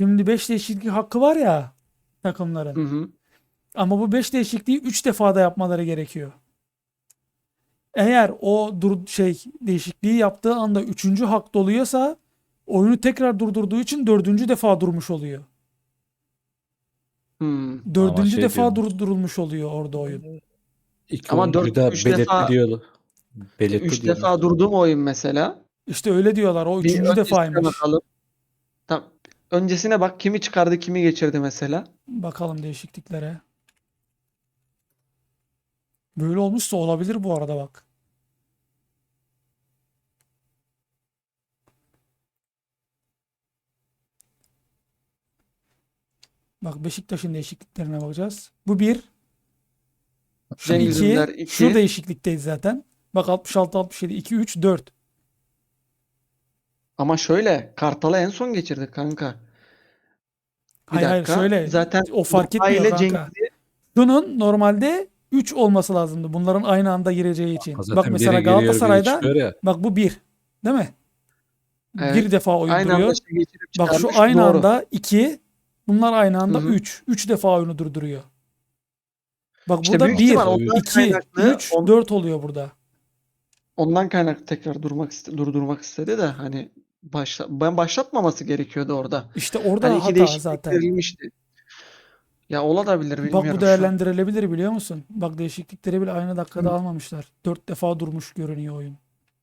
Şimdi 5 değişiklik hakkı var ya takımların. Hı hı. Ama bu 5 değişikliği 3 defada yapmaları gerekiyor. Eğer o dur şey değişikliği yaptığı anda 3. hak doluyorsa oyunu tekrar durdurduğu için 4. defa durmuş oluyor. Hmm. 4. şey defa diyormuş. durdurulmuş oluyor orada oyun. İlk Ama dört- üç belirtti defa- diyordu. Belirtti 3 diyordu. defa durdu mu oyun mesela? İşte öyle diyorlar. O Bir 3. öncesine defaymış. bakalım. Tamam. Öncesine bak kimi çıkardı kimi geçirdi mesela. Bakalım değişikliklere. Böyle olmuşsa olabilir bu arada bak. Bak Beşiktaş'ın değişikliklerine bakacağız. Bu bir. Şu Cengiz iki. Ünder iki. Şu değişiklikteyiz zaten. Bak 66, 67, 2, 3, 4. Ama şöyle Kartal'ı en son geçirdi kanka. Bir Hayır hayır dakika. şöyle. Zaten o fark etmiyor kanka. Cengiz'i Bunun normalde 3 olması lazımdı. Bunların aynı anda gireceği için. Zaten Bak mesela Galatasaray'da bak bu 1. Değil mi? Evet. Bir defa oyun aynı duruyor. şey Bak şu aynı doğru. anda 2. Bunlar aynı anda Hı hı. 3. 3 defa oyunu durduruyor. Bak İşte burada büyük 1, ihtimal ondan 2, kaynaklı 3, on- 4 oluyor burada. Ondan kaynaklı tekrar durmak iste- durdurmak istedi de hani başla ben başlatmaması gerekiyordu orada. İşte orada Hani hata değişiklik zaten. verilmişti. Ya olabilir Bak bilmiyorum bu şu an. değerlendirilebilir biliyor musun? Bak değişiklikleri bile aynı dakikada almamışlar. 4 defa durmuş görünüyor oyun.